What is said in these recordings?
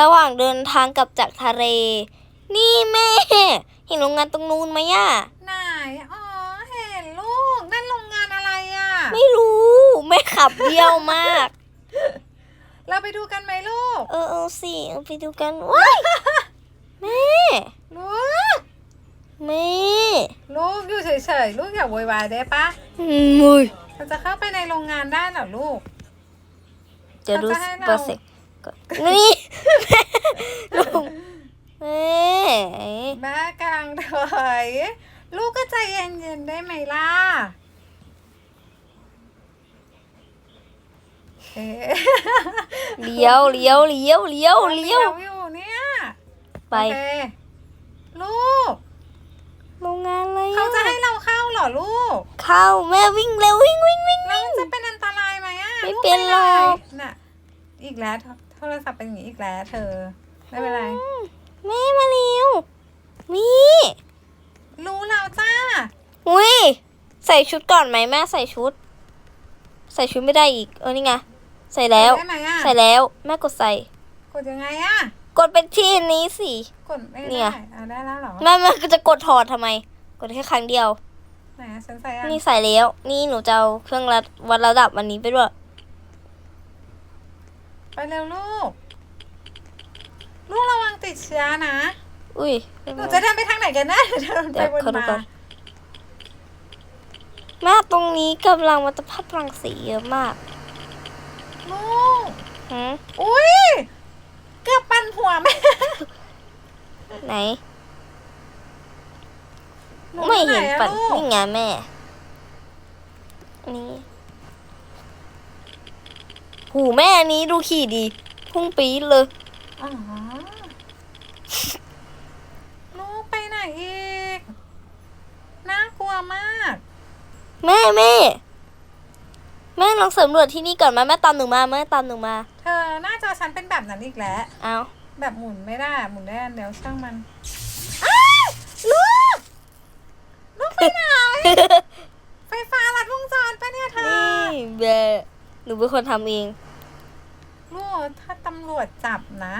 ระหว่างเดินทางกลับจากทะเล นี่แม่ เห็นโรงงานตรงนู้นไหมอะไหนอ๋อเห็นลูกนั่นโรงงานอะไรอะ ไม่รู้แม่ขับเบี้ยวมาก เราไปดูกันไหมลูก เออเออสิเอาไปดูกันว้ายแม่ลูกแม่ลูกอยู่เฉยๆลูกอย่าโวยวายได้ปะอืมมุยเราจะเข้าไปในโรงงานได้เหรอลูกเดี๋ยวดูเขาจะให้เราโปรเซส ก่อน นี่แม่ลุงแม่แม่กำลังถอย ลูกก็ใจเย็นๆได้ไหมล่ะ เอ๊ะเลี้ยวเลี้ยวเลี้ยวเลี้ยวเลี้ยวอยู่เนี่ยไป โอเคลูก โรงงานอะไรเขาจะอะให้เราเข้าเหรอลูก เข้าแม่วิ่งเร็ววิ่งวิ่งวิ่งแล้วมันจะเป็นอันตรายไหมอะไม่ลูเป็นหรอกไปไหนน่ะ อีกแล้ว โทโทรศัพท์เป็นอย่างนี้อีกแล้วเธอ ไม่เป็นไรอืมแม่มาเร็วมีรู้แล้วจ้า อุ้ยใส่ชุดก่อนไหมแม่ใส่ชุด ใส่ชุดไม่ได้อีก เออนี่ไงใส่แล้วได้ไหมอะใส่แล้วแม่กดใส่ กดยังไงอะกดเป็นที่นี้สิ กดไม่เนี่ได้ย เอาได้แล้วเหรอแม่แม่ก็จะกดถอดทำไม กดแค่ครั้งเดียว ไหนอะฉันใส่อะนี่ใส่แล้ว นี่หนูจะเอาเครื่องรัดวัดระดับวันนี้ไปด้วย ไปเร็วลูก ลูกระวังติดเชื้อนะ อุ้ยหนูจะเดินไปทางไหนกันนะเดินไปเดี๋ยววนขอดูมาก่อนแม่ตรงนี้กำลังมันจะพัดรังสีเยอะมากลูกหืมอุ้ยเกือบปั่นหัวแม่ ไหนนูไม่เห็นอะปั่นลูกนี่ไงแม่ นี่ หูแม่อันนี้ดูขี่ดี พุ่งปี๊ดเลยอ๋อลูกไปไหนอีก น่ากลัวมาก แม่แม่ แม่ลองสำรวจที่นี่ก่อนมาแม่ตามหนูมาแม่ตามหนูมา เธอหน้าจอฉันเป็นแบบนั้นอีกแล้ว เอาแบบหมุนไม่ได้หมุนได้อันเดียวช่างมันอ้าวลูก ลูกไปไหน ไฟฟ้าลัดวงจรปะเนี่ยเธอ นี่แบะหนูเป็นคนทำเองลูก ถ้าตำรวจจับนะ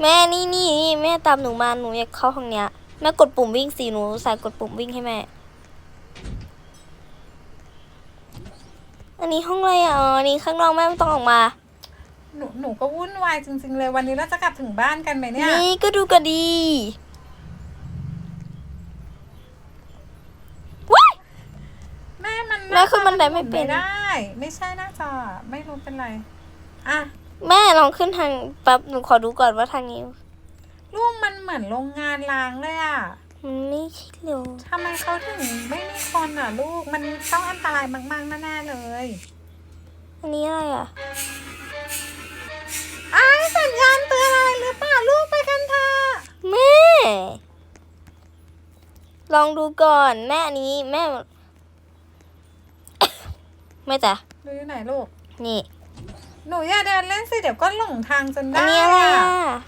แม่นี่นี่นี่แม่ตามหนูมาหนูอยากเข้าห้องเนี้ยแม่กดปุ่มวิ่งสิหนูใส่กดปุ่มวิ่งให้แม่ อันนี้ห้องอะไรอะอ๋ออันนี้ข้างนอกแม่ไม่ต้องออกมา หนูหนูก็วุ่นวายจริง ๆ เลยวันนี้เราจะกลับถึงบ้านกันไหมเนี่ย นี่ก็ดูก็ดีว้ายแม่มันแม่ขึ้นบันไดไม่เป็น ไม่ได้ ไม่ใช่หน้าจออะไม่รู้เป็นไร อะ แม่ลองขึ้นทางแป๊บหนูขอดูก่อนว่าทางนี้ ลูกมันเหมือนโรงงานล้างเลยอะมันไม่ใช่เร็วทำไมเขาถึงไม่มีคนอะลูก มันต้องอันตรายมากๆแน่ๆเลย อันนี้อะไรอะอ้ายสัญญาณเตือนอะไรหรือเปล่าลูกไปกันเถอะแม่ ลองดูก่อนแม่อันนี้แม่แม่จ๋าดูอยู่ไหนลูก นี่ หนูอย่าเดินเล่นสิเดี๋ยวก็หลงทางจนอันได้นี้อะไรอะอะ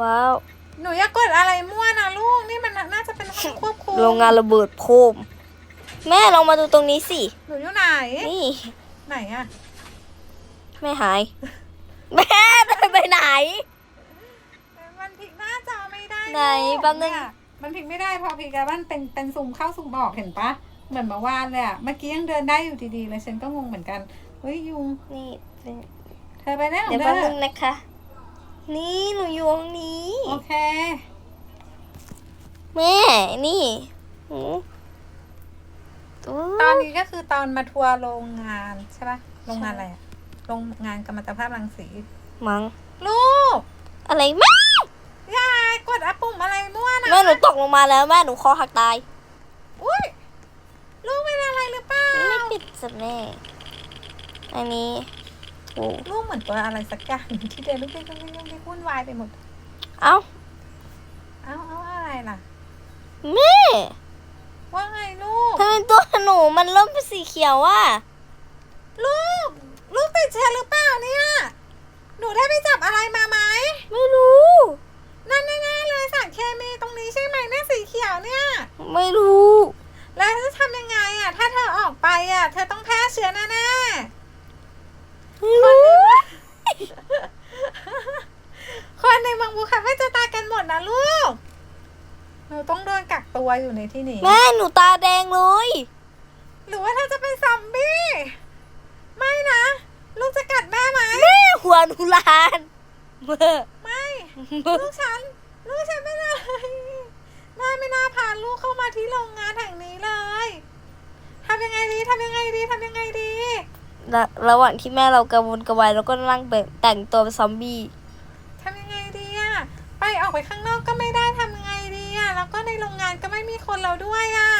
ว้าว หนูอย่ากดอะไรมั่วนะลูกนี่มันน่าจะเป็นห้องควบคุมโรงงานระเบิดโพมแม่ลองมาดูตรงนี้สิ หนูอยู่ไหนนี่ ไหนอะแม่หาย แม่เดินไปไหน มันพลิกหน้าจอไม่ได้ไหนลูกแป๊บนึงเนี่ยมันพลิกไม่ได้พอพลิกแล้วมันเป็นเป็นซูมเข้าซูมออกเห็นปะเหมือนเมื่อวานเลยอะเมื่อกี้ยังเดินได้อยู่ดีๆเลยฉันก็งงเหมือนกันเฮ้ยยุงนี่ เป็นเธอไปได้ขอเดี๋ยงวเธแป๊บนึองนะคะ นี่หนูอยู่ห้องนี้ โอเค แม่ นี่หนูโอ้ตอนนี้ก็คือตอนมาทัวร์โรงงานใช่ปะโรงงานอะไรอะโรงงานกรรมตภาพรังสี มังลูก อะไรแม่ยายกดอะปุ่มอะไรมั่วนะแม่หนูตกลงมาแล้วแม่หนูคอหักตาย อุ้ยลูกเป็นอะไรหรือเปล่า ไม่ปิดสัแม่อันนี้โอ้ ลูกเหมือนตัวอะไรสักอย่างที่เดินลูกเล่นลูกเล่นลูกเล่นวุ่นวายไปหมด เอ้า เอ้าเอ้าอะไรล่ะ แม่ ว่าไงลูก ทำไมตัวหนูมันเริ่มเป็นสีเขียวอะ ลูก ลูกติดเชื้อหรือเปล่าเนี่ย หนูได้ไปจับอะไรมาไหม ไม่รู้ นั่นแน่ๆเลยสารเคมีตรงนี้ใช่ไหมเนี่ยสีเขียวเนี่ย ไม่รู้ แล้วจะทำยังไงอะ ถ้าเธอออกไปอะ เธอต้องแพร่เชื้อแน่ คนในบางบูคาเฟ่จะตากันหมดนะลูก หนูต้องโดนกักตัวอยู่ในที่นี้ แม่หนูตาแดงเลย หรือว่าเธอจะเป็นซอมบี้ ไม่นะ ลูกจะกัดแม่ไหม แม่หัวนุลานเบอร์ไม่ ลูกฉัน ลูกฉันไม่ได้แม่ไม่น่าพาลูกเข้ามาที่โรงงานแห่งนี้เลยทำยังไงดีทำยังไงดีทำยังไงดี ระระหว่างที่แม่เรากระวนกระวายแล้วก็นั่งแบบแต่งตัวเป็นซอมบี้ทำยังไงดีอะไปออกไปข้างนอกก็ไม่ได้ทำยังไงดีอะแล้วก็ในโรงงานก็ไม่มีคนเราด้วยอะ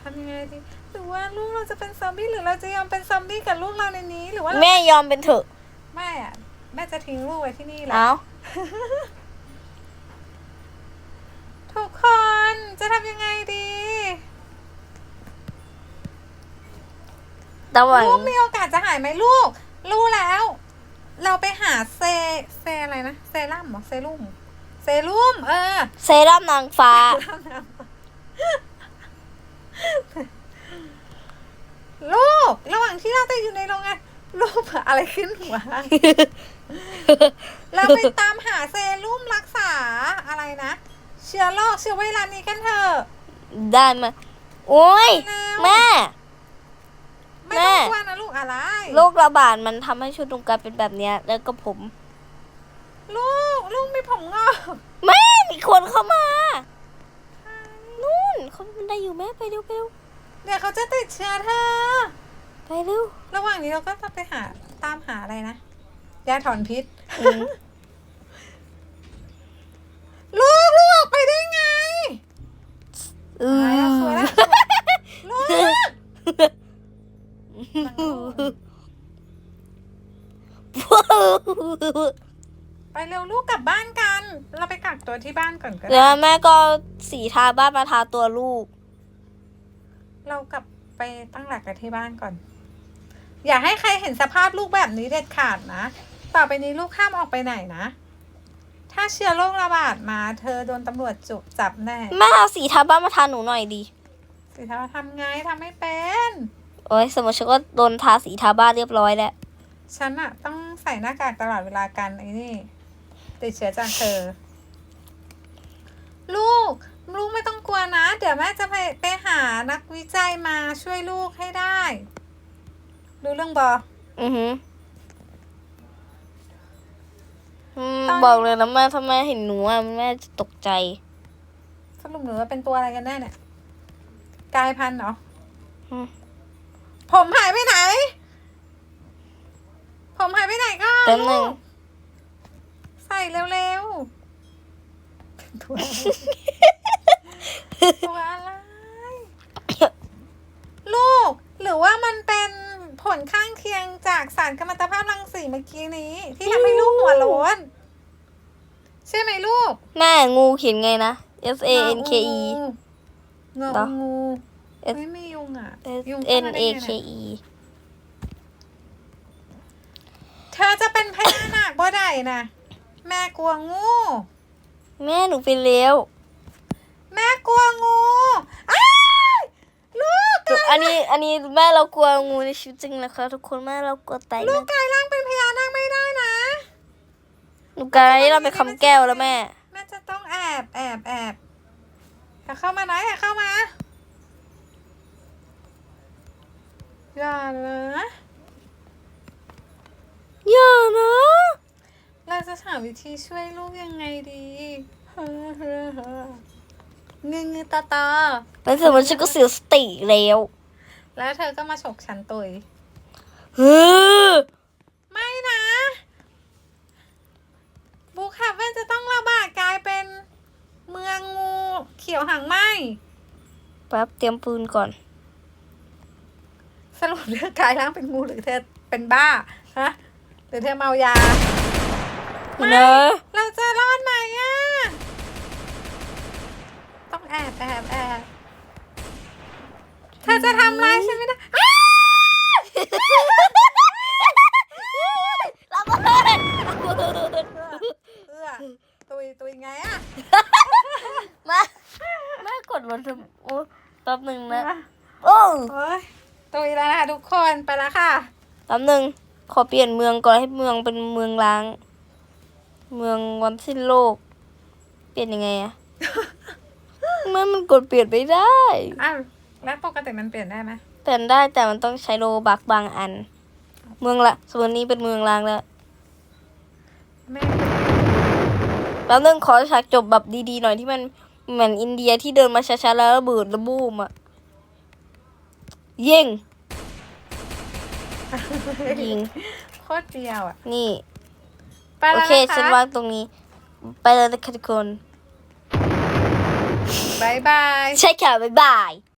ทำยังไงดีหรือว่าลูกเราจะเป็นซอมบี้หรือเราจะยอมเป็นซอมบี้กับลูกเราในนี้หรือว่าเราแม่ยอมเป็นเถอะไม่อะแม่จะทิ้งลูกไว้ที่นี่แหละเอาทุกคนจะทำยังไงดี ระหว่างลูกมีโอกาสจะหายไหมลูก รู้แล้ว เราไปหาเซเซอะไรนะเซรั่มเหรอเซรุ่มเซรุ่มเออเซรั่มนางฟ้า ลูก ระหว่างที่เราจะอยู่ในโรงงานลูกอะไรขึ้นหัว เราไปตามหาเซรุ่มรักษาอะไรนะเชื้อโรคเชื้อไวรัสนี้กันเถอะได้มาโอ้ยเร็วแม่ ไม่ ต้องแม่กลัวนะลูกอะไร โรคระบาดมันทำให้ชุดหนูกลายเป็นแบบเนี้ย แล้วก็ผม ลูก ลูกมีผมงอกแม่ มีคนเข้ามา นู่นเขาเป็นได้อยู่แม่ไปเร็วไปเร็วเดี๋ยวเขาจะติดเชื้อเธอ ไปเร็วระหว่างนี้เราก็จะไปหาตามหาอะไรนะยาถอนพิษ อืมลูกลูกออกไปได้ไงเอตายแล้วสวยอแล้วลูก ไปเร็วลูกกลับบ้านกัน เราไปกักตัวที่บ้านก่อนก็ได้แล้วแม่ก็สีทาบ้านมาทาตัวลูก เรากลับไปตั้งหลักกันที่บ้านก่อน อย่าให้ใครเห็นสภาพลูกแบบนี้เด็ดขาดนะ ต่อไปนี้ลูกห้ามออกไปไหนนะ ถ้าเชื้อโรคระบาดมา เธอโดนตำรวจจุบจับแน่แม่เอาสีทาบ้านมาทาหนูหน่อยดิสิทำทำไงทำไม่เป็น โอ้ยสมมติฉันก็โดนทาสีทาบ้านเรียบร้อยแล้ว ฉันอะต้องใส่หน้ากากตลอดเวลากันไอ้นี่ ติดเชื้อจากเธอ ลูก ลูกไม่ต้องกลัวนะ เดี๋ยวแม่จะไปไปหานักวิจัยมาช่วยลูกให้ได้ รู้เรื่องบออือหืออืมตอนบอกเลยนะแม่ถ้าแม่เห็นหนูอะแม่จะตกใจ สรุปหนูว่าเป็นตัวอะไรกันแน่เนี่ยกลายพันธุ์เหรออืมผมหายไปไหนผ มหายไปไหนก็แป๊บหนึ่งลูกใส่เร็วๆเป็นตัวอะไรตัวอะไร ลูก หรือว่ามันเป็นผลข้างเคียงจากสารกัมมันตภาพรังสีเมื่อกี้นี้ ที่ทำให้ลูกหัวโล้นใช่ไหมลูก แม่งูเขียนไงนะ S A N K E เงาเหรองู S ไม่มียุงอะ S ยุง N เข้ามา A ได้ไง K เนี่ย E เธอจะเป็นพญานาคบ่ได้นะแม่กลัวงู แม่หนูไปแล้ว แม่กลัวงูอ้ายลูกอันนี้อันนี้แม่เรากลัวงูในชีวิตจริงนะคะทุกคนแม่เรากลัวไตลูกนะกลายร่างเป็นพญานาคไม่ได้นะหนูกลายเราเป็นคำแก้วแล้วแม่ แม่จะต้องแอบแอบแอบอย่าเข้ามานะอย่าเข้ามาอย่านะ อย่านะ เราจะ หาวิธีช่วยลูกยังไงดีเงื้อเงื้อตาตา แล้วสมมติฉันก็เสียสติแล้วแล้วเธอก็มาฉกฉันตุย เฮ้อไม่นะบูคาเว่นจะต้องระบาดกลายเป็นเมืองงูเขียวหางไหมแป๊บเตรียมปืนก่อน สรุปเธอกลายร่างเป็นงูหรือเธอเป็นบ้าฮะหรือเธอเมายา เนอะเราจะรอดไหมอะ ต้องแอบแอบแอบเธอจะทำร้ายฉันไม่ได้อ้าวระเบิดเอื้อตุยตุยไงอะมาแม่กดรถทำโอ้แป๊บหนึ่งนะโอ้โอ้ยตุยแล้วนะคะทุกคนไปแล้วค่ะ แป๊บหนึ่งขอเปลี่ยนเมืองก่อนให้เมืองเป็นเมืองล้าง เมืองวันสิ้นโลก เปลี่ยนยังไงอะ มันมันกดเปลี่ยนไม่ได้ อ้าวแล้วปกติมันเปลี่ยนได้ไหมเปลี่ยนได้แต่มันต้องใช้โลบักบางอัน เมืองละส่วนนี้เป็นเมืองล้างแล้ว ไม่แล้วนึงขอฉากจบแบบดีๆหน่อยที่มันเหมือนอินเดียที่เดินมาช้าๆแล้วระเบิดระบูมอะยิงยิง โคตรเดียวอะ นี่ ไปโอแล้วเคนะฉันคะวางตรงนี้ ไปเลยนะคะทุกคน บายบาย ใช่ค่ะ บ๊ายบาย